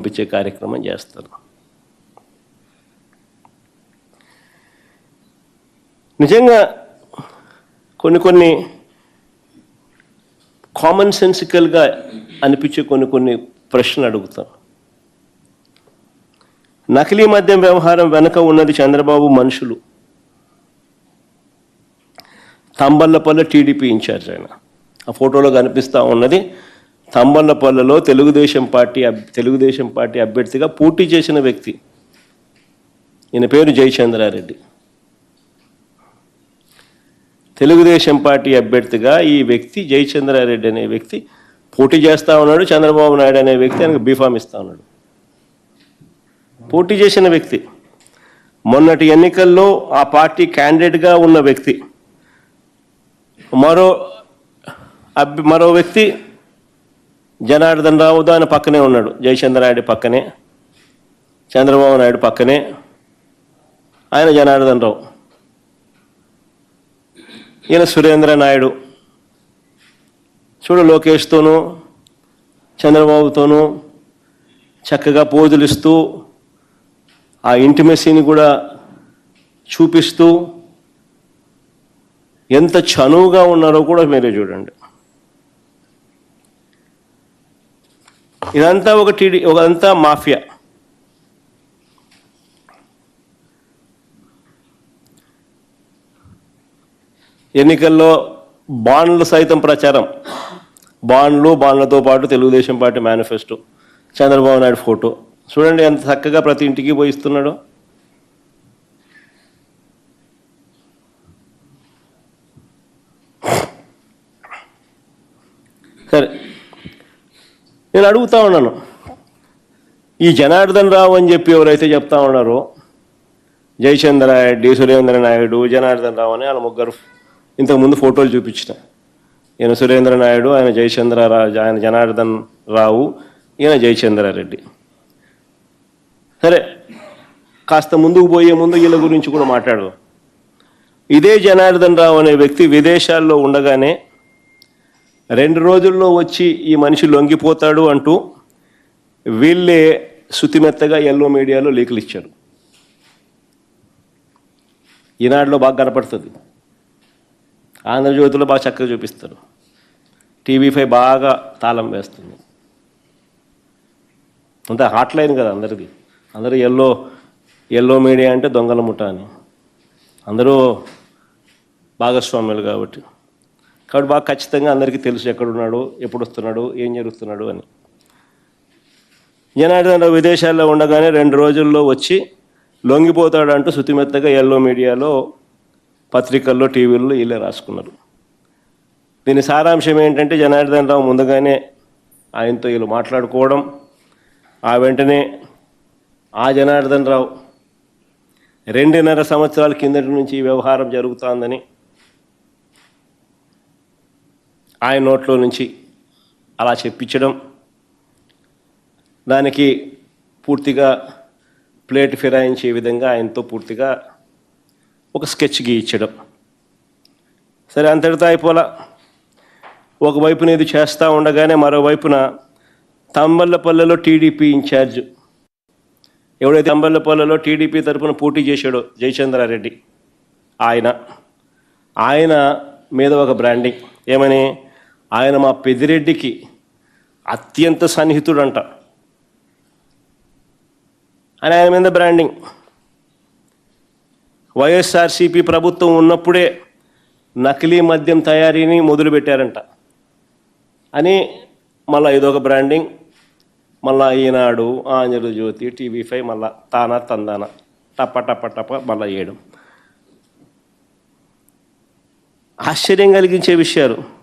పంపించే కార్యక్రమం చేస్తారు నిజంగా కొన్ని కొన్ని కామన్ సెన్సికల్గా అనిపించే కొన్ని కొన్ని ప్రశ్నలు అడుగుతాను నకిలీ మద్యం వ్యవహారం వెనక ఉన్నది చంద్రబాబు మనుషులు. తంబల్లపల్లి టీడీపీ ఇన్ఛార్జ్ ఆయన. ఆ ఫోటోలో కనిపిస్తూ ఉన్నది తంబల్లపల్లెలో తెలుగుదేశం పార్టీ అబ్- తెలుగుదేశం పార్టీ అభ్యర్థిగా పోటీ చేసిన వ్యక్తి. ఈయన పేరు జయచంద్రారెడ్డి. తెలుగుదేశం పార్టీ అభ్యర్థిగా ఈ వ్యక్తి జయచంద్రారెడ్డి అనే వ్యక్తి పోటీ చేస్తా ఉన్నాడు చంద్రబాబు నాయుడు అనే వ్యక్తి ఆయనకు బీఫామ్ ఇస్తా ఉన్నాడు. పోటీ చేసిన వ్యక్తి. మొన్నటి ఎన్నికల్లో ఆ పార్టీ క్యాండిడేట్గా ఉన్న వ్యక్తి. మరో అభ్య మరో వ్యక్తి జనార్దన్ రావు దాని పక్కనే ఉన్నాడు. జయచంద్ర నాయుడు పక్కనే. చంద్రబాబు నాయుడు పక్కనే. ఆయన జనార్దన్ రావు. ఈయన సురేంద్ర నాయుడు. చూడు లోకేష్తోనూ చంద్రబాబుతోనూ చక్కగా పోజులు ఇస్తూ ఆ ఇంటిమెసీని కూడా చూపిస్తూ ఎంత చనువుగా ఉన్నారో కూడా మీరే చూడండి. ఇదంతా ఒక టీడీ ఒకంతా మాఫియా. ఎన్నికల్లో బాండ్లు సైతం ప్రచారం. బాండ్లు బాండ్లతో పాటు Telugu Desam party manifesto Chandrababu Naidu photo. చూడండి ఎంత చక్కగా ప్రతి ఇంటికి పోయి ఇస్తున్నాడో. సరే. నేను అడుగుతా ఉన్నాను. ఈ జనార్దన్ రావు అని చెప్పి ఎవరైతే చెప్తా ఉన్నారో జయచంద్ర రెడ్డి సురేంద్ర నాయుడు జనార్దన్ రావు అని వాళ్ళ ముగ్గురు ఇంతకుముందు ఫోటోలు చూపించిన. ఈయన సురేంద్ర నాయుడు ఆయన జయచంద్ర ఆయన జనార్దన్ రావు ఈయన జయచంద్రారెడ్డి సరే కాస్త ముందుకు పోయే ముందు వీళ్ళ గురించి కూడా మాట్లాడదాం. ఇదే జనార్దన్ రావు అనే వ్యక్తి విదేశాల్లో ఉండగానే రెండు రోజుల్లో వచ్చి ఈ మనిషి లొంగిపోతాడు అంటూ వీళ్ళే శుతిమెత్తగా ఎల్లో మీడియాలో లీకులు ఇచ్చారు. ఈనాడులో బాగా కనపడుతుంది. ఆంధ్రజ్యోతిలో బాగా చక్కగా చూపిస్తారు. టీవీపై బాగా తాళం వేస్తుంది. అంత హాట్ లైన్ కదా అందరిది. అందరూ ఎల్లో ఎల్లో మీడియా అంటే దొంగల ముఠ అని. అందరూ భాగస్వాములు కాబట్టి. కాబట్టి బాగా ఖచ్చితంగా అందరికీ తెలుసు ఎక్కడున్నాడు ఎప్పుడు వస్తున్నాడు ఏం జరుగుతున్నాడు అని. జనార్దన్ రావు విదేశాల్లో ఉండగానే రెండు రోజుల్లో వచ్చి లొంగిపోతాడు అంటూ శుతిమెత్తగా ఎల్లో మీడియాలో పత్రికల్లో టీవీల్లో వీళ్ళే రాసుకున్నారు. దీని సారాంశం ఏంటంటే జనార్దన్ రావు ముందుగానే ఆయనతో వీళ్ళు మాట్లాడుకోవడం ఆ వెంటనే ఆ జనార్దన్ రావు రెండున్నర సంవత్సరాల కిందటి నుంచి ఈ వ్యవహారం జరుగుతోందని ఆయన నోట్లో నుంచి అలా చెప్పించడం దానికి పూర్తిగా ప్లేట్ ఫిరాయించే విధంగా ఆయనతో పూర్తిగా ఒక స్కెచ్ గీయించడం. సరే అంతటితో అయిపోలా. ఒకవైపున ఇది చేస్తూ ఉండగానే మరోవైపున తంబల్లపల్లెలో టీడీపీ ఇన్ఛార్జ్ ఎవడైతే తంబల్లపల్లెలో టీడీపీ తరపున పోటీ చేశాడో జయచంద్రారెడ్డి ఆయన. ఆయన మీద ఒక బ్రాండింగ్ ఏమని? ఆయన మా పెదిరెడ్డికి అత్యంత సన్నిహితుడంట. అని ఆయన మీద బ్రాండింగ్ వైఎస్ఆర్సీపీ ప్రభుత్వం ఉన్నప్పుడే నకిలీ మద్యం తయారీని మొదలుపెట్టారంట. అని మళ్ళీ ఇదొక బ్రాండింగ్ మళ్ళా ఈనాడు ఆంధ్రజ్యోతి టీవీ ఫైవ్ మళ్ళా తానా తందాన టప్ప టప్ప టప మళ్ళా వేయడం ఆశ్చర్యం కలిగించే విషయాలు.